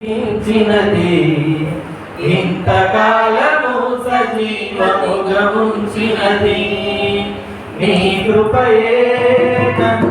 ఉంచినది ఇంతకాలము సజీవముగా ఉంచినది. నీ కృపయే నన్ను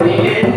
Amen.